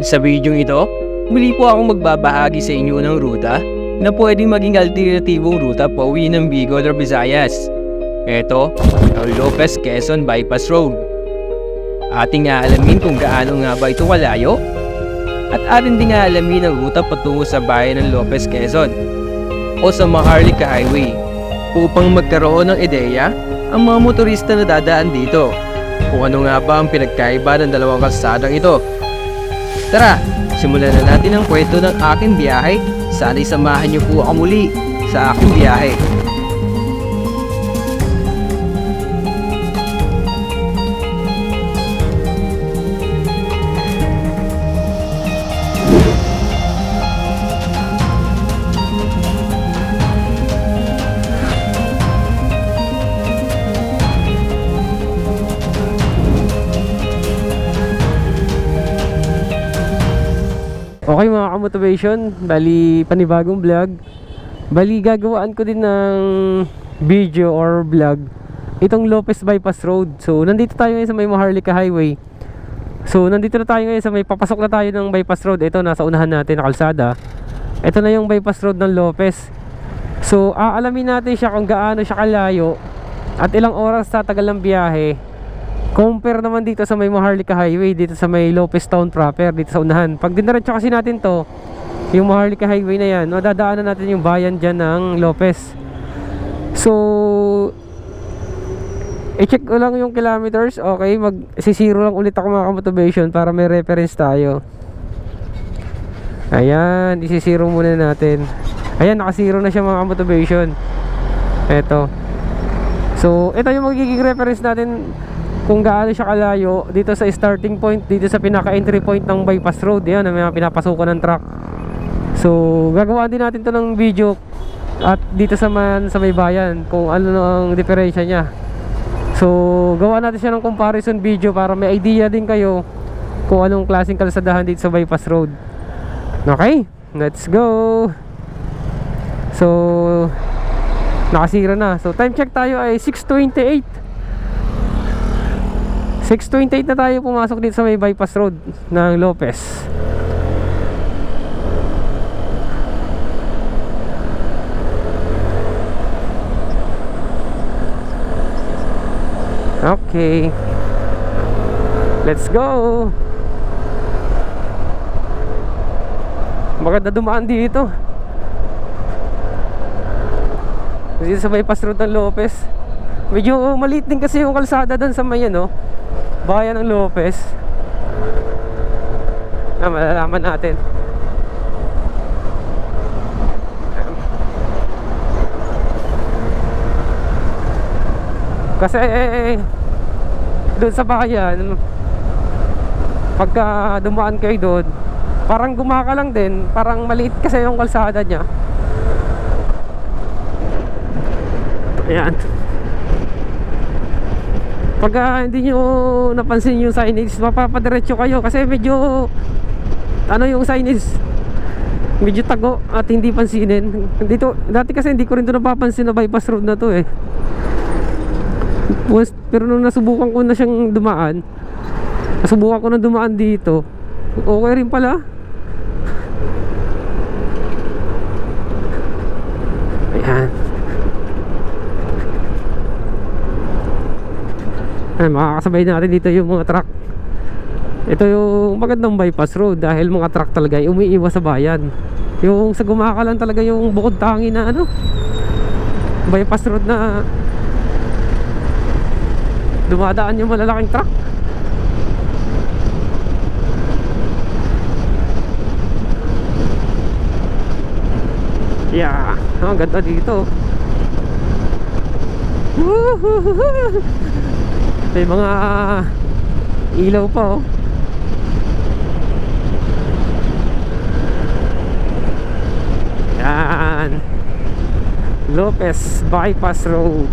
Sa video ito, muli po akong magbabahagi sa inyo ng ruta na pwedeng maging alternatibong ruta pauwi ng Bicol or Visayas. Ito, ang Lopez Quezon Bypass Road. Ating aalamin kung gaano nga ba ito kalayo at atin din aalamin ang ruta patungo sa bayan ng Lopez Quezon o sa Maharlika Highway upang magkaroon ng ideya ang mga motorista na dadaan dito kung ano nga ba ang pinagkaiba ng dalawang kalsadang ito. Tara, simulan na natin ang kwento ng aking biyahe. Sana'y samahan niyo po ako muli sa aking biyahe. Ka-motivation, bali panibagong vlog. Bali gagawaan ko din ng video or vlog itong Lopez Bypass Road. So nandito tayo ngayon sa may Maharlika Highway. So nandito na tayo ngayon sa may papasok na tayo ng bypass road. Ito nasa unahan natin na kalsada. Ito na yung bypass road ng Lopez. So aalamin natin siya kung gaano siya kalayo at ilang oras tatagal ang biyahe Compare naman dito sa may Maharlika Highway, dito sa may Lopez Town proper, dito sa unahan. Pag diniretso kasi natin to, yung Maharlika Highway na yan, madadaanan natin yung bayan dyan ng Lopez. So, i-check ko lang yung kilometers. Okay, mag-zero lang ulit ako mga motivation para may reference tayo. Ayan, isi-zero muna natin. Ayan, naka-zero na siya mga motivation. Eto. So, ito yung magiging reference natin kung gaano siya kalayo dito sa starting point, dito sa pinaka-entry point ng bypass road. Yan, ang mga pinapasukan ng truck. So, gagawin din natin to ng video at dito sa man sa may bayan kung ano ang diferensya niya. So, gawa natin siya ng comparison video para may idea din kayo kung anong klaseng kalsadahan dito sa bypass road. Okay, let's go. So, nakasira na. So, time check tayo ay 6.28. 6.28 na tayo pumasok dito sa may bypass road ng Lopez. Okay. Let's go. Maganda dumaan dito. Dito sa bypass road ng Lopez. Medyo maliit din kasi yung kalsada doon sa may ano, bayan ng Lopez. Na malalaman natin. Kasi doon sa bayan pagka dumaan kayo doon parang gumaka lang din parang maliit kasi yung kalsada niya ayan pagka hindi nyo napansin yung signage mapapadiretso kayo kasi medyo ano yung signage? Medyo tago at hindi pansinin. Dito dati kasi hindi ko rin to napapansin na bypass road na to eh. Once, pero nung nasubukan ko na siyang dumaan nasubukan ko na dumaan dito okay rin pala ayan Ay, makakasabay natin dito yung mga truck. Ito yung magandang bypass road dahil mga truck talaga ay umiiwas sa bayan. Yung sa gumaka lang talaga yung bukod tangi na ano bypass road na dumadaan yung malalaking truck. Yeah ang ganda dito. Woohoo! May mga ilaw pa oh yan Lopez Bypass Road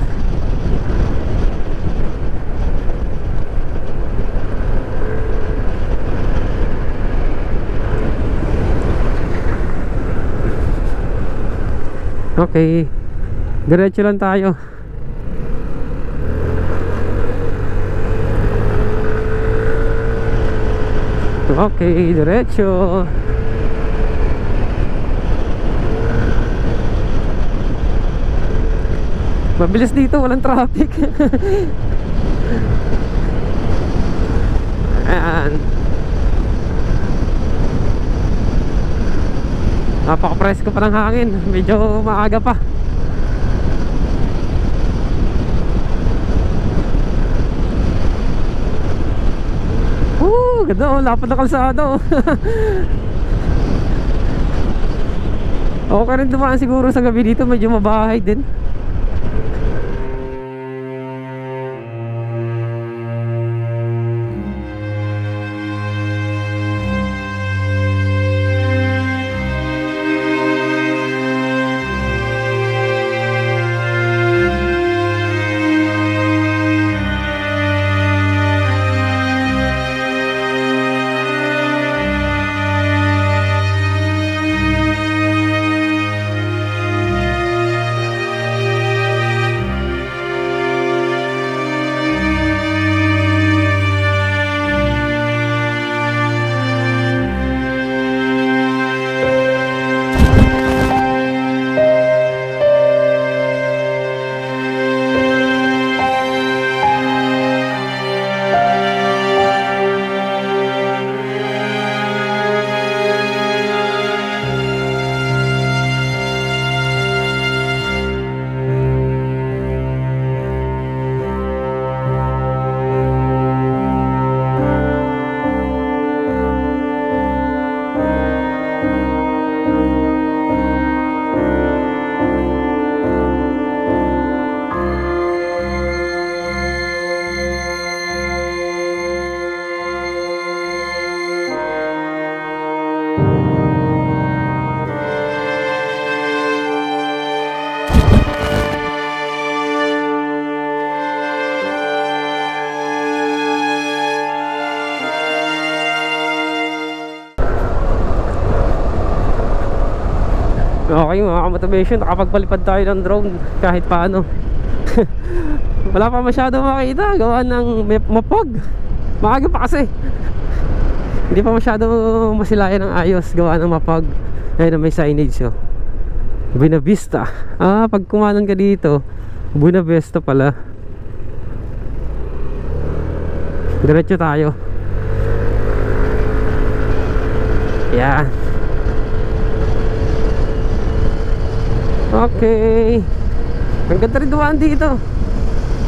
Okay. Diretso lang tayo. Okay, diretso. Mabilis dito, walang traffic. Ayan. Napaka-presko pa ng hangin. Medyo maaga pa. Woo! Ganda oh, lapad na kalsada oh. okay rin dumaan siguro sa gabi dito, medyo mabahay din. Ka-motivation, nakapagpalipad tayo ng drone kahit paano. Wala pa masyado makita, gawa ng mapog. Maaga pa kasi. Hindi pa masyado masilayan ng ayos, gawa ng mapog. Ayun may signage oh. Buena. Ah, pag kumanan ka dito, Buena Vista pala. Diretso tayo. Yan. Okay. Ang ganda rin dumaan dito.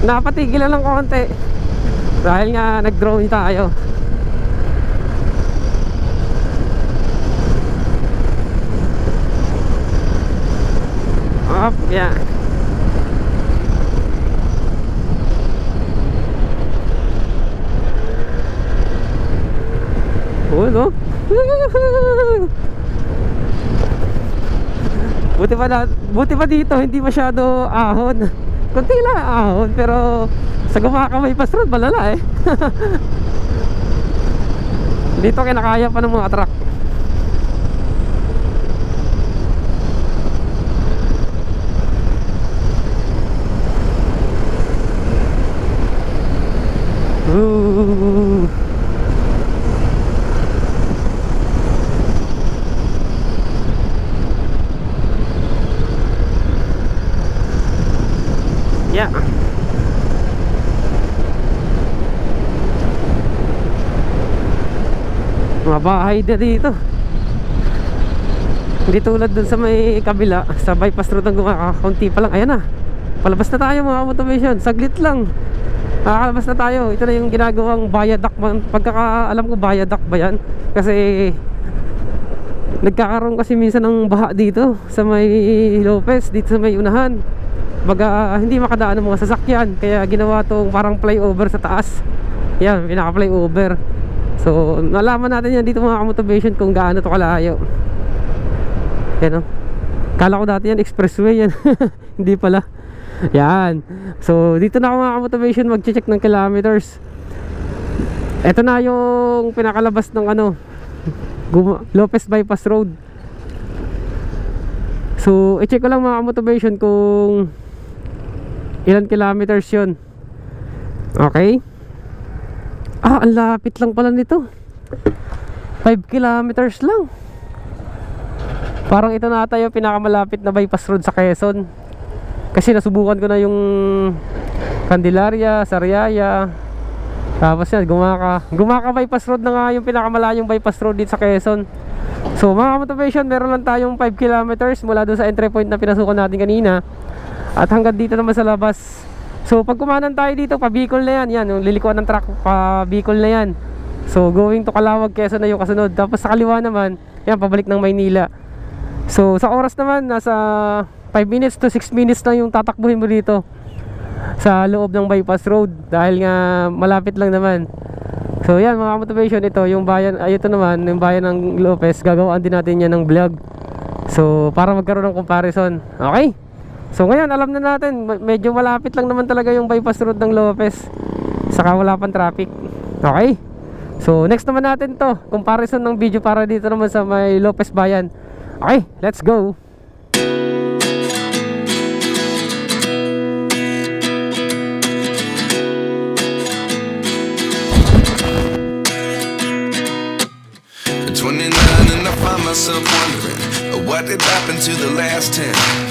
Napatigilan lang konti. Dahil nga nag-drone tayo. Up, yeah. Oh, no? Buti pa na, buti pa dito hindi masyado ahon. Kunti lang ahon pero sa gumakamay pa road malala eh. dito kinakaya pa ng mga truck. Ooh. Yeah. Mga bahay na dito. Hindi tulad dun sa may kabila, sa bypass road ang gumakakunti pa lang. Ayan na. Palabas na tayo mga motivation. Saglit lang. Nakakalabas na tayo. Ito na yung ginagawang viaduct. man. Pagkakaalam ko viaduct ba yan? Kasi nagkakaroon kasi minsan ng baha dito sa may Lopez, dito sa may unahan. Baga hindi makadaan ng mga sasakyan kaya ginawa tong parang flyover sa taas. Yan, pinaka flyover. So, nalaman natin yan dito mga motivation kung gaano to kalayo. Yan o. Kala ko dati yan expressway yan. hindi pala. Yan. So, dito na ako mga motivation mag-check ng kilometers. Ito na yung pinakalabas ng ano, Lopez Bypass Road. So, i-check ko lang mga motivation kung ilan kilometers yun. Okay? Ah, ang lapit lang pala nito. 5 kilometers lang. Parang ito na ata yung pinakamalapit na bypass road sa Quezon. Kasi nasubukan ko na yung Candelaria, Sariaya. Tapos yan, Gumaka. Gumaka bypass road na nga yung pinakamalayong bypass road dito sa Quezon. So mga motivation, meron lang tayong 5 kilometers mula doon sa entry point na pinasukan natin kanina. At hanggang dito naman sa labas. So pag kumanan tayo dito, pa Bicol na yan. Yan, yung lilikuan ng truck, pa Bicol na yan. So going to Calawag, Quezon na yung kasunod. Tapos sa kaliwa naman, yan, pabalik ng Maynila. So sa oras naman, nasa 5 minutes to 6 minutes lang yung tatakbuhin mo dito sa loob ng bypass road dahil nga malapit lang naman. So yan mga motivation ito, yung bayan, ay ito naman, yung bayan ng Lopez, gagawaan din natin yan ng vlog. So para magkaroon ng comparison. Okay? So ngayon alam na natin, me- medyo malapit lang naman talaga yung bypass road ng Lopez. Saka wala pang traffic. Okay? So next naman natin to, comparison ng video para dito naman sa may Lopez Bayan. Okay, let's go. At 29 and I myself wondering uh, what did happen to the last 10.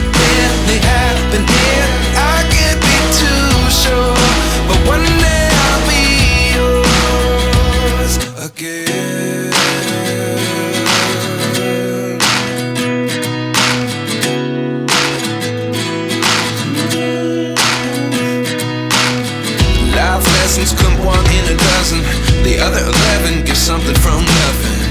I can't be too sure, but one day I'll be yours again. Life lessons come one in a dozen. The other eleven get something from nothing.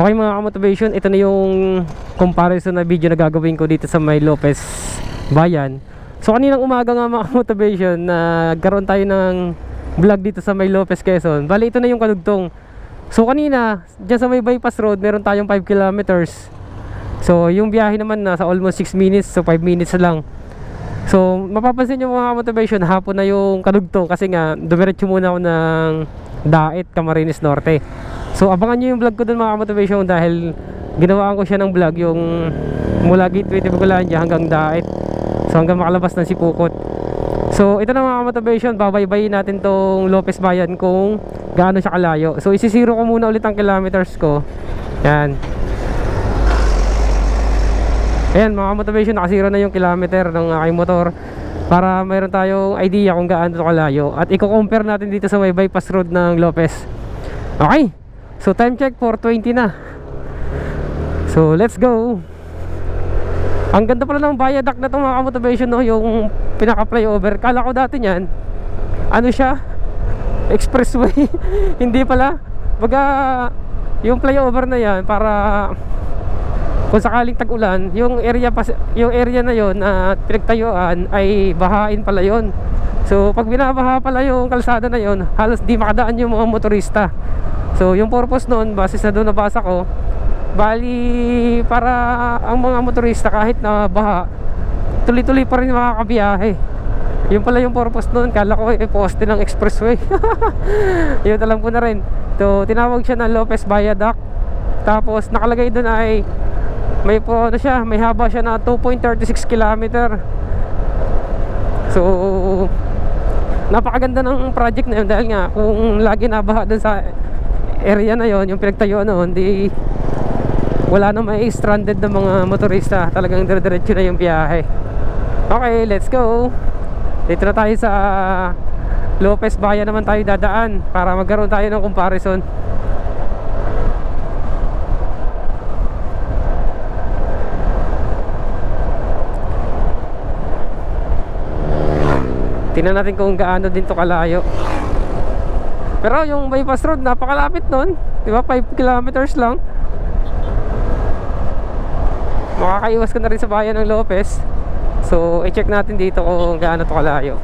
Okay mga ka-motivation, ito na yung comparison na video na gagawin ko dito sa may Lopez Bayan. So kaninang umaga nga mga ka-motivation na nagkaroon tayo ng vlog dito sa may Lopez Quezon. Bali ito na yung kadugtong. So kanina, dyan sa may bypass road, meron tayong 5 kilometers. So yung biyahe naman nasa almost 6 minutes, so 5 minutes lang. So mapapansin nyo mga ka-motivation, hapon na yung kadugtong kasi nga dumiretso muna ako ng Daet, Camarines Norte. So abangan nyo yung vlog ko dun mga motivation dahil ginawaan ko siya ng vlog yung mula Gateway Tibugulandia hanggang Daet. So hanggang makalabas ng Sipukot. So ito na mga motivation, babaybayin natin tong Lopez Bayan kung gaano siya kalayo. So isisiro ko muna ulit ang kilometers ko. Yan. Ayan mga motivation, nakasiro na yung kilometer ng aking motor para mayroon tayong idea kung gaano ito kalayo at i-compare natin dito sa may bypass road ng Lopez. Okay. So time check 4:20 na. So let's go. Ang ganda pala ng viaduct na itong mga motivation no, yung pinaka flyover. Kala ko dati niyan, ano siya? Expressway. Hindi pala. Baga, yung flyover na yan para kung sakaling tag-ulan, yung area pas yung area na yon na pinagtayuan ay bahain pala yon. So pag binabaha pala yung kalsada na yon, halos di makadaan yung mga motorista. So yung purpose noon, base sa doon nabasa ko, bali para ang mga motorista kahit na baha, tuloy-tuloy pa rin makakabiyahe. Yun pala yung purpose noon, kala ko eh, poste ng expressway. yun alam ko na rin. So tinawag siya na Lopez Viaduct. Tapos nakalagay doon ay may po ano siya, may haba siya na 2.36 kilometer. So napakaganda ng project na yun dahil nga kung lagi nabaha dun sa area na yon yung pinagtayuan noon di wala na may stranded na mga motorista. Talagang dire-diretso na yung biyahe. Okay let's go. Dito na tayo sa Lopez Bayan naman tayo dadaan para magkaroon tayo ng comparison. Tingnan natin kung gaano din to kalayo. Pero yung bypass road napakalapit nun. 'Di ba? 5 kilometers lang. Makakaiwas ka na rin sa bayan ng Lopez. So, i-check natin dito kung gaano to kalayo.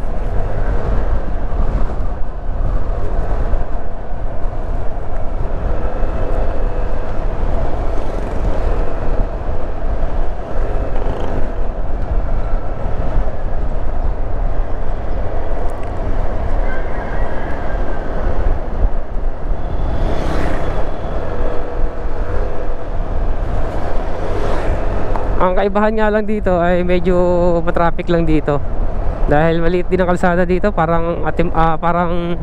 Ang kaibahan nga lang dito ay medyo matraffic lang dito. Dahil maliit din ang kalsada dito, parang atim ah, parang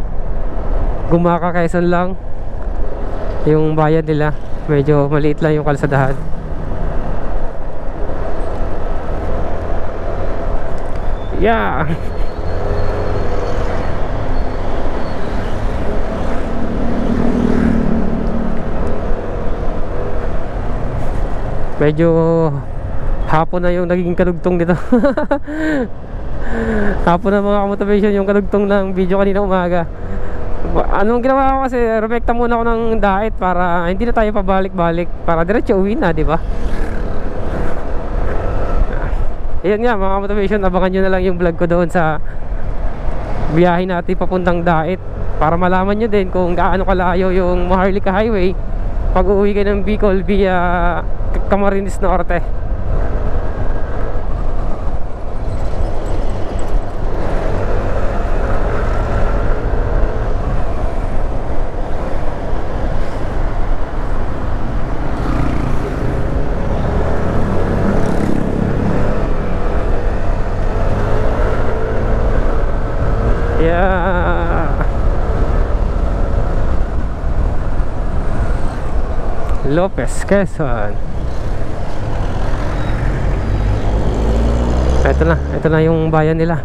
Gumaka Quezon lang. Yung bayan nila, medyo maliit lang yung kalsadahan. Yeah. Medyo hapon na yung naging kadugtong dito hapon na mga motivation yung kadugtong ng video kanina umaga. Anong ginawa ko kasi remekta muna ako ng diet para hindi na tayo pabalik-balik para diretso uwi na di ba? Ayan nga mga motivation abangan nyo na lang yung vlog ko doon sa biyahe natin papuntang Daet para malaman nyo din kung gaano kalayo yung Maharlika Highway pag uuwi kayo ng Bicol via Camarines Norte Yeah. Lopez, Quezon. Ito na, ito na yung bayan nila.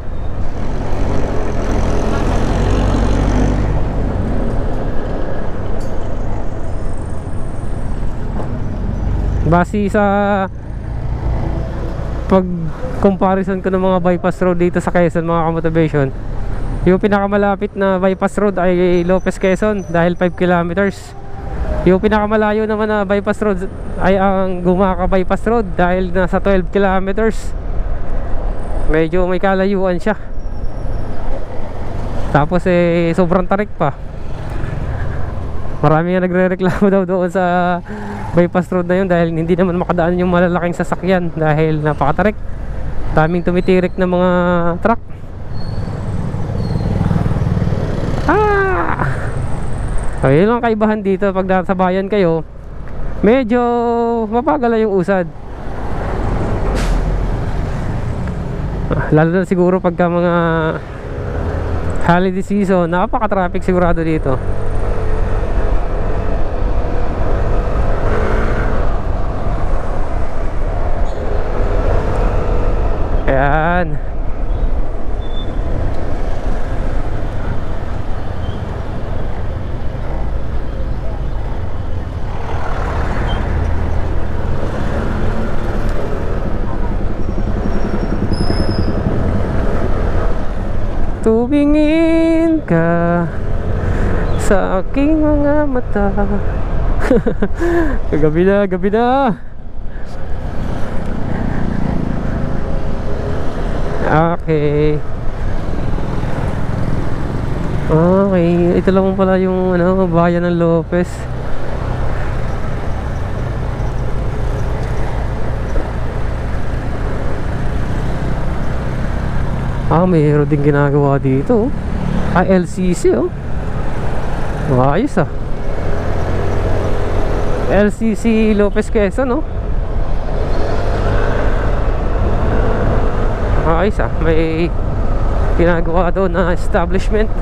Base sa pag comparison ko ng mga bypass road dito sa Quezon mga kamotivation yung pinakamalapit na bypass road ay Lopez Quezon dahil 5 kilometers Yung pinakamalayo naman na bypass road ay ang Gumaka bypass road dahil nasa 12 kilometers. Medyo may kalayuan siya. Tapos eh sobrang tarik pa. Marami nga nagre-reklamo daw doon sa bypass road na yun dahil hindi naman makadaan yung malalaking sasakyan dahil napakatarik. Daming tumitirik na mga truck. Ah! So, yun lang kaibahan dito pag nasa bayan kayo. Medyo mapagal lang yung usad. Lalo na siguro pagka mga holiday season, napaka-traffic sigurado dito. Ayan. Tumingin ka sa aking mga mata Gabi na, gabi na Okay Okay, ito lang pala yung ano, bayan ng Lopez Ah, mayroon din ginagawa dito. oh. Ah, LCC oh. Ayos ah. LCC Lopez Quezon oh. Ayos ah. May ginagawa doon na establishment.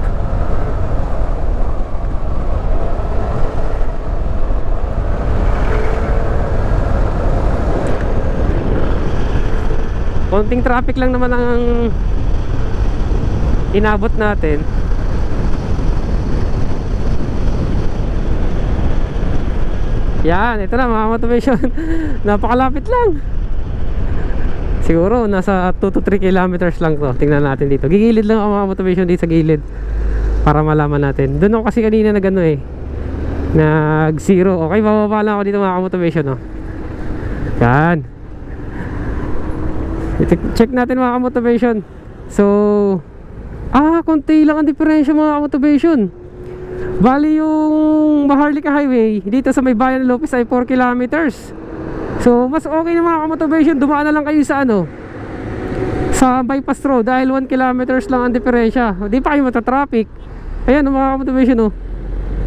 Konting traffic lang naman ang inabot natin. Yan ito na mga motivation. Napakalapit lang. Siguro nasa 2 to 3 kilometers lang to. Tingnan natin dito. Gigilid lang ako mga motivation dito sa gilid. Para malaman natin. Doon ako kasi kanina nag ano eh. Nag zero okay bababa lang ako dito mga motivation oh. yan. Check natin mga motivation. So Ah, konti lang ang diferensya mga motivation. Bali yung Maharlika Highway dito sa may bayan Lopez ay 4 kilometers. So, mas okay na mga motivation. Dumaan na lang kayo sa ano? Sa bypass road dahil 1 kilometers lang ang diferensya. Di pa kayo matatraffic. Ayan mga motivation oh.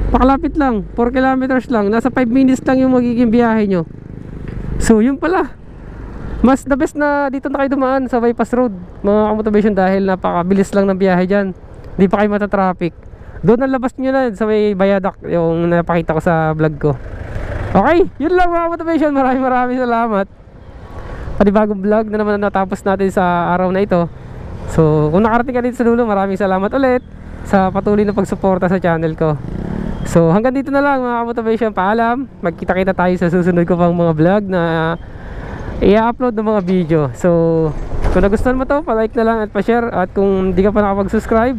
Pakalapit lang. 4 kilometers lang. Nasa 5 minutes lang yung magiging biyahe nyo. So, yun pala. Mas the best na dito na kayo dumaan sa bypass road mga motivation dahil napakabilis lang ng biyahe dyan. Hindi pa kayo matatraffic. Doon ang labas nyo na sa may bayadak yung napakita ko sa vlog ko. Okay, yun lang mga motivation. Maraming maraming salamat. Panibagong vlog na naman natapos natin sa araw na ito. So, kung nakarating ka dito sa dulo, maraming salamat ulit sa patuloy na pagsuporta sa channel ko. So, hanggang dito na lang mga motivation. Paalam. Magkita-kita tayo sa susunod ko pang mga vlog na i-upload ng mga video. So, kung nagustuhan mo to, pa-like na lang at pa-share. At kung di ka pa nakapag-subscribe,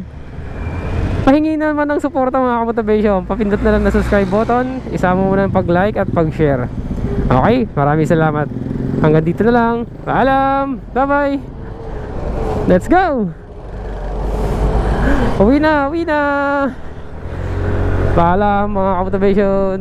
pahingi naman ng suporta mga motivation. Papindot na lang na subscribe button. Isama mo na ang pag-like at pag-share. Okay, maraming salamat. Hanggang dito na lang. Paalam! Bye-bye! Let's go! Uwi na! Uwi na! Paalam mga motivation